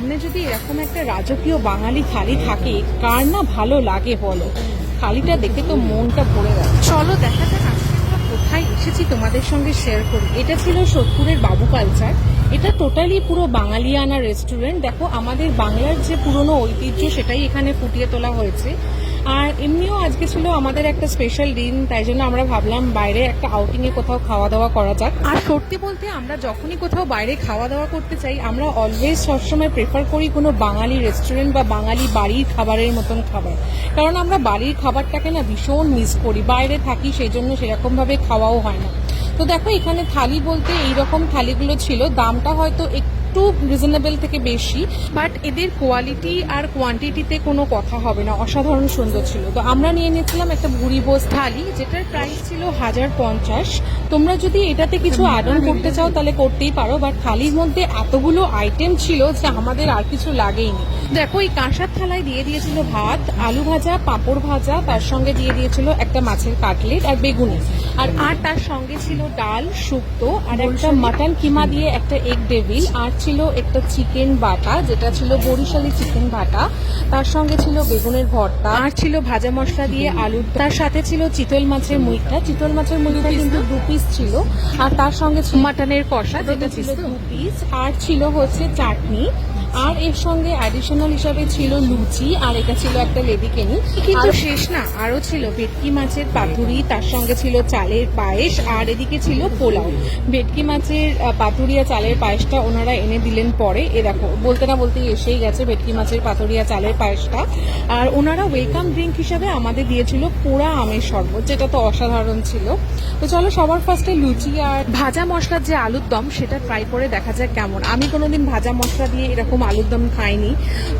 সামনে যদি এরকম একটা রাজকীয় বাঙালি খালি থাকে, কার না ভালো লাগে বলো? খালিটা দেখে তো মনটা ভরে গেল চলো দেখা যাক কোথায় এসেছি তোমাদের সঙ্গে শেয়ার করি। এটা ছিল সোদপুরের বাবু কালচার এটা টোটালি পুরো বাঙালিয়ানা রেস্টুরেন্ট দেখো, আমাদের বাংলার যে পুরনো ঐতিহ্য, সেটাই এখানে ফুটিয়ে তোলা হয়েছে। আর এমনিও আজকে ছিল আমাদের একটা স্পেশাল দিন, তাই জন্য আমরা ভাবলাম বাইরে একটা আউটিং এ কোথাও খাওয়া দাওয়া করা যাক। আর সত্যি বলতে আমরা যখনই কোথাও বাইরে খাওয়া দাওয়া করতে চাই, আমরা অলওয়েজ সবসময় প্রেফার করি কোনো বাঙালি রেস্টুরেন্ট বা বাঙালি বাড়ির খাবারের মতন খাবার। কারণ আমরা বাড়ির খাবারটাকে না ভীষণ মিস করি, বাইরে থাকি সেই জন্য সেরকম ভাবে খাওয়াও হয় না। তো দেখো, এখানে থালি বলতে এইরকম থালিগুলো ছিল, দামটা হয়তো একটু রিজনেবল থেকে বেশি বাট এদের কোয়ালিটি আর কোয়ান্টিটিতে কোনো কথা হবে না অসাধারণ সুন্দর ছিল। তো আমরা নিয়ে নিয়েছিলাম একটা ভুড়ি বোস থালি যেটার প্রাইস ছিল হাজার পঞ্চাশ। তোমরা যদি এটাতে কিছু অ্যাড অন করতে চাও তাহলে করতেই পারো বাট থালির মধ্যে এতগুলো আইটেম ছিল যে আমাদের আর কিছু লাগেইনি। দেখো এই কাঁসার থালায় দিয়ে দিয়েছিল ভাত আলু ভাজা পাঁপড় ভাজা তার সঙ্গে দিয়ে দিয়েছিল একটা মাছের কাটলেট আর বেগুনি। আর আর তার সঙ্গে ছিল ডাল শুক্তো আর একটা মাটন কিমা দিয়ে একটা এগ ডেভিল আর ছিল একটা চিকেন বাটা যেটা ছিল বরিশালি চিকেন বাটা। তার সঙ্গে ছিল বেগুনের ভর্তা। আর ছিল ভাজা মশলা দিয়ে আলুর তার সাথে ছিল চিতল মাছের মুইটা চিতল মাছের মুইটা কিন্তু দু পিস ছিল। আর তার সঙ্গে মাটনের কষা যেটা ছিল দু পিস আর ছিল হচ্ছে চাটনি। আর এর সঙ্গে অ্যাডিশনাল হিসাবে ছিল লুচি আর এটা ছিল একটা লেডিকেনি কিন্তু শেষ না আরও ছিল ভেটকি মাছের পাতুরি তার সঙ্গে ছিল চালের পায়েস আর এদিকে ছিল পোলাও। ভেটকি মাছের পাতুরিয়া চালের পায়েসটা ওনারা এনে দিলেন পরে। এ দেখো বলতে না বলতেই এসেই গেছে ভেটকি মাছের পাতুরিয়া চালের পায়েসটা। আর ওনারা ওয়েলকাম ড্রিঙ্ক হিসাবে আমাদের দিয়েছিল পোড়া আমের শরবত যেটা তো অসাধারণ ছিল। তো চলো সবার ফার্স্টে লুচি আর ভাজা মশলার যে আলুর দম সেটা ট্রাই করে দেখা যাক কেমন। আমি কোনোদিন ভাজা মশলা দিয়ে এরকম আলুর দম খাইনি।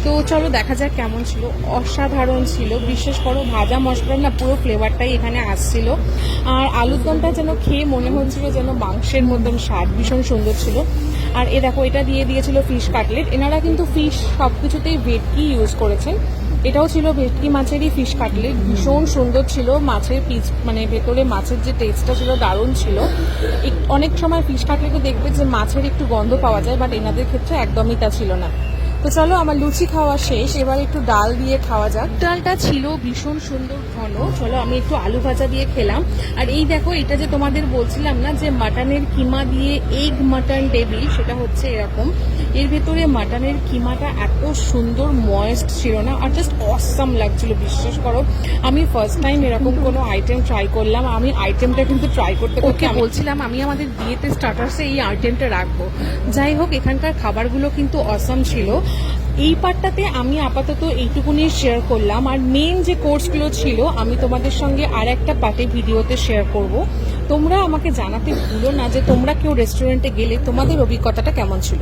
তো চলো দেখা যাক কেমন ছিল। অসাধারণ ছিল। বিশেষ করো, ভাজা মশলার না পুরো ফ্লেভারটাই এখানে আসছিল। আর আলুর দমটা যেন খেয়ে মনে হচ্ছিল যেন মাংসের মতন স্বাদ ভীষণ সুন্দর ছিল। আর এ দেখো, এটা দিয়ে দিয়েছিল ফিশ কাটলেট এনারা কিন্তু ফিশ সব কিছুতেই ভেটকি ইউজ করেছেন। এটাও ছিল ভেটকি মাছেরই ফিশ কাটলেট ভীষণ সুন্দর ছিল। মাছের পিস মানে ভেতরে মাছের যে টেস্টটা ছিল, দারুণ ছিল। অনেক সময় ফিশ কাটলেটে দেখবে যে মাছের একটু গন্ধ পাওয়া যায় বাট এনাদের ক্ষেত্রে একদমই তা ছিল না। তো চলো, আমার লুচি খাওয়া শেষ। এবার একটু ডাল দিয়ে খাওয়া যাক। ডালটা ছিল ভীষণ সুন্দর ঘন। চলো, আমি একটু আলু ভাজা দিয়ে খেলাম। আর এই দেখো, এটা যে তোমাদের বলছিলাম না যে মাটনের কিমা দিয়ে এগ মাটন টেবিল সেটা হচ্ছে এরকম। এর ভেতরে মাটনের কিমাটা এত সুন্দর ময়েস্ট ছিল না আর জাস্ট অসাম লাগছিল বিশ্বাস করো। আমি ফার্স্ট টাইম এরকম কোনো আইটেম ট্রাই করলাম। আমি আইটেমটা কিন্তু ট্রাই করতে ওকে বলছিলাম আমি আমাদের বিয়েতে স্টার্টার্সে এই আইটেমটা রাখব। যাই হোক এখানকার খাবারগুলো কিন্তু অসাম ছিল। এই পার্টটাতে আমি আপাতত এইটুকুনি শেয়ার করলাম। আর মেন যে কোর্সগুলো ছিল আমি তোমাদের সঙ্গে আর একটা পার্টে ভিডিওতে শেয়ার করব। তোমরা আমাকে জানাতে ভুলো না যে তোমরা কেউ রেস্টুরেন্টে গেলে তোমাদের অভিজ্ঞতাটা কেমন ছিল।